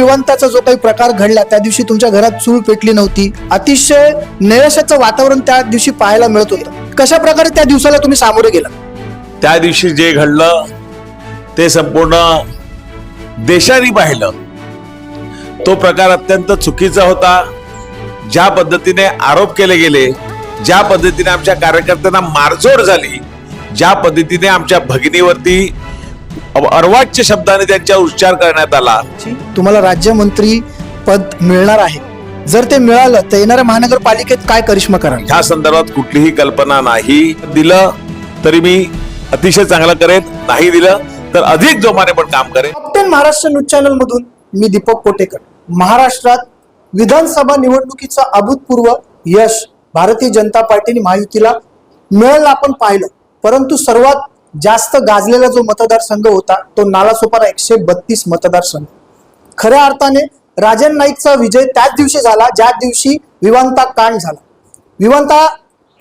विवंताचा जो काही प्रकार घडला त्या दिवशी तुमच्या घरात चूळ पेटली नव्हती. अतिशय नैराश्याचं वातावरण त्या दिवशी पाहायला मिळत होतं. कशा प्रकारे त्या दिवसाला तुम्ही सामोरे गेला? त्या दिवशी जे घडलं ते संपूर्ण देशाने पाहिलं. तो प्रकार अत्यंत चुकीचा होता. ज्या पद्धतीने आरोप केले गेले ज्या पद्धतीने आमच्या कार्यकर्त्यांना मारझोड झाली ज्या पद्धतीने आमच्या भगिनीवरती अर्वाच्य शब्दाने त्यांच्या उच्चार करण्यात आला. तुम्हाला राज्यमंत्री पद मिळणार आहे. जर ते मिळालं तर येणाऱ्या महानगरपालिकेत काय करिश्मा कराल? ह्या संदर्भात कुठलीही कल्पना नाही दिलं तरी मी अतिशय चांगलं करेन. नाही दिलं तर अधिक जोमाने पण काम करेन. कॅप्टन महाराष्ट्र न्यूज चॅनल मधून मी दीपक कोटेकर. महाराष्ट्रात विधानसभा निवडणुकीचं अभूतपूर्व यश भारतीय जनता पार्टीने महायुतीला मिळालं आपण पाहिलं. परंतु सर्वात जास्त गाजलेला जो मतदारसंघ होता तो नालासोपारा एकशे बत्तीस मतदारसंघ. खऱ्या अर्थाने राजन नाईकचा विजय त्याच दिवशी झाला ज्या दिवशी विवांता कांड झाला. विवांता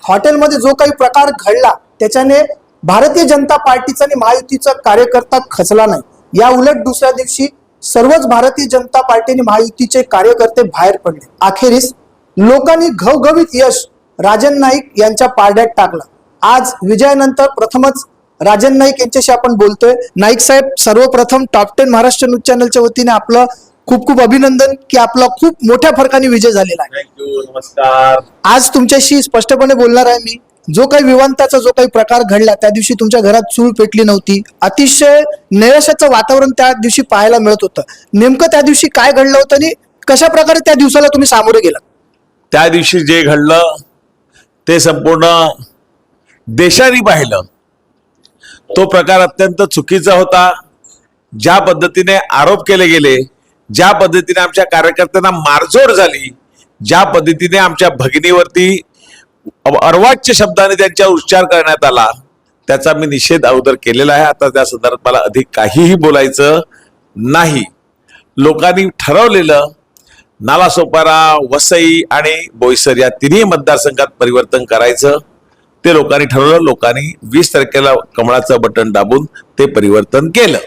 हॉटेलमध्ये जो काही प्रकार घडला त्याच्याने भारतीय जनता पार्टीचा आणि महायुतीचा कार्यकर्ता खचला नाही. या उलट दुसऱ्या दिवशी सर्वच भारतीय जनता पार्टी आणि महायुतीचे कार्यकर्ते बाहेर पडले. अखेरीस लोकांनी घवघवीत यश राजन नाईक यांच्या पारड्यात टाकला. आज विजयानंतर प्रथमच राजन नाईक यांच्याशी आपण बोलतोय. नाईक साहेब सर्वप्रथम टॉप टेन महाराष्ट्र न्यूज चॅनलच्या वतीने आपलं खूप खूप अभिनंदन की आपला खूप मोठ्या फरकाने विजय झालेला आहे. नमस्कार. आज तुमच्याशी स्पष्टपणे बोलणार आहे मी. जो काही विवांताचा जो काही प्रकार घडला त्या दिवशी तुमच्या घरात चूळ पेटली नव्हती. अतिशय नैराश्याचं वातावरण त्या दिवशी पाहायला मिळत होतं. नेमकं त्या दिवशी काय घडलं होतं आणि कशा प्रकारे त्या दिवसाला तुम्ही सामोरे गेला त्या दिवशी जे घडलं ते संपूर्ण देशाने पाहिलं. तो प्रकार अत्यंत चुकीचा होता. ज्या पद्धतीने आरोप केले गेले ज्या पद्धतीने आमच्या कार्यकर्त्यांना मारझोड झाली ज्या पद्धतीने आमच्या भगिनीवरती अर्वाच्य शब्दाने त्यांच्या उच्चार करण्यात आला त्याचा मी निषेध अगोदर केलेला आहे. आता त्या संदर्भात मला अधिक काहीही बोलायचं नाही. लोकांनी ठरवलेलं नालासोपारा वसई आणि बोईसर या तिन्ही मतदारसंघात परिवर्तन करायचं. ते लोकांनी ठरवलं लोकांनी वीस तारखेला कमळाचं बटन दाबून ते परिवर्तन केलं.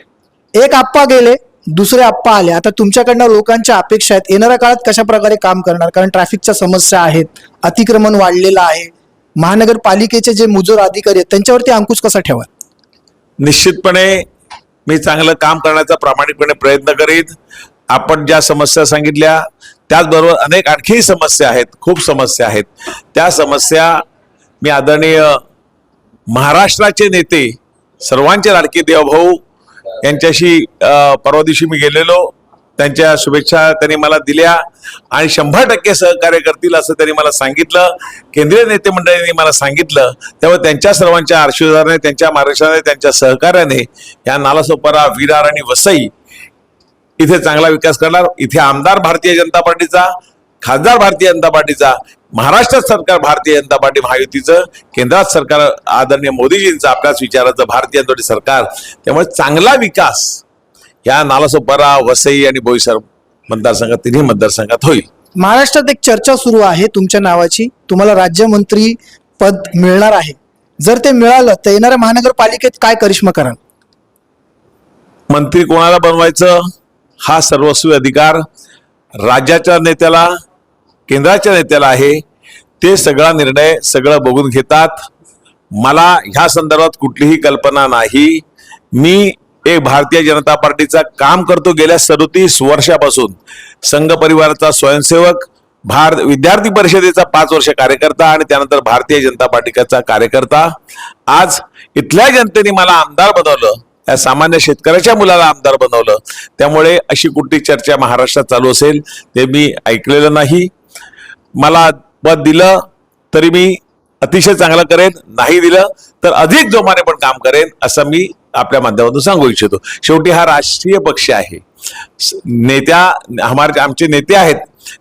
एक आप्पा गेले दुसरे आप्पा आले. आता तुमच्याकडनं लोकांच्या अपेक्षा आहेत. येणाऱ्या काळात कशा प्रकारे काम करणार? कारण ट्रॅफिकच्या समस्या आहेत अतिक्रमण वाढलेलं आहे. महानगरपालिकेचे जे मुजोर अधिकारी आहेत त्यांच्यावरती अंकुश कसा ठेवा निश्चितपणे मी चांगलं काम करण्याचा प्रामाणिकपणे प्रयत्न करीत आपण ज्या समस्या सांगितल्या त्याचबरोबर अनेक आणखीही समस्या आहेत खूप समस्या आहेत. त्या समस्या मी आदरणीय महाराष्ट्राचे नेते सर्वांचे लाडके देवभाऊ यांच्याशी परवा दिवशी मी गेलेलो. त्यांच्या शुभेच्छा त्यांनी मला दिल्या आणि शंभर टक्के सहकार्य करतील असं त्यांनी मला सांगितलं. केंद्रीय नेते मंडळींनी मला सांगितलं. त्यामुळे त्यांच्या सर्वांच्या आशीर्वादाने त्यांच्या मार्गदर्शनाने त्यांच्या सहकार्याने या नालासोपारा विरार आणि वसई इथे चांगला विकास करणार. इथे आमदार भारतीय जनता पार्टीचा खासदार भारतीय जनता पार्टीचा महाराष्ट्रात सरकार भारतीय जनता पार्टी महायुतीचं केंद्रात सरकार आदरणीय मोदीजींचं आपल्याच विचाराचं भारतीय जनता पार्टी सरकार. त्यामुळे चांगला विकास या नालासोपारा वसई आणि बोईसर मतदारसंघात तिन्ही मतदारसंघात होईल. महाराष्ट्रात एक चर्चा सुरू आहे तुमच्या नावाची. तुम्हाला राज्यमंत्री पद मिळणार आहे. जर ते मिळालं तर येणाऱ्या महानगरपालिकेत काय करिश्मा कराल? मंत्री कोणाला बनवायचं? हा सर्वस्वी अधिकार राज्याच्या नेत्याला केंद्राच्या नेत्याला आहे. ते सगळा निर्णय सगळं बघून घेतात. मला ह्या संदर्भात कुठलीही कल्पना नाही. मी एक भारतीय जनता पार्टीचा काम करतो गेल्या सदोतीस वर्षापासून. संघ परिवाराचा स्वयंसेवक भार विद्यार्थी परिषदेचा पाच वर्ष कार्यकर्ता आणि त्यानंतर भारतीय जनता पार्टीचा कार्यकर्ता. आज इथल्या जनतेने मला आमदार बनवलं. या सामान्य शेतकऱ्याच्या मुलाला आमदार बनवलं. त्यामुळे अशी कुठली चर्चा महाराष्ट्रात चालू असेल ते मी ऐकलेलं नाही. मला पद दिलं तरी मी अतिशय चांगलं करेन नाही दिलं तर अधिक जोमाने पण काम करेन असं मी आपल्या माध्यमातून सांगू इच्छितो. शेवटी हा राष्ट्रीय पक्ष आहे. नेत्या हमार आमचे नेते आहेत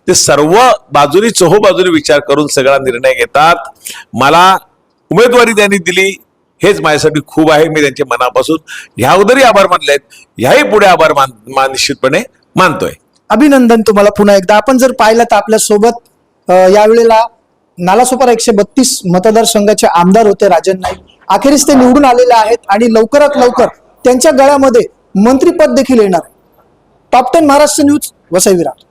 ते सर्व बाजूनी चोहो बाजूने विचार करून सगळा निर्णय घेतात. मला उमेदवारी त्यांनी दिली हेच माझ्यासाठी खूप आहे मी त्यांच्या मनापासून ह्या अगोदरही आभार मानले आहेत. ह्याही पुढे आभार मान मान निश्चितपणे मानतोय. अभिनंदन तुम्हाला पुन्हा एकदा. आपण जर पाहिलं तर आपल्यासोबत यावेळेला नालासोपारा एकशे बत्तीस मतदारसंघाचे आमदार होते राजन नाईक. अखेरीस ते निवडून आलेले आहेत आणि लवकरात लवकर त्यांच्या गळ्यामध्ये मंत्रीपद देखील येणार top ten Maharashtra news Vasai Virat.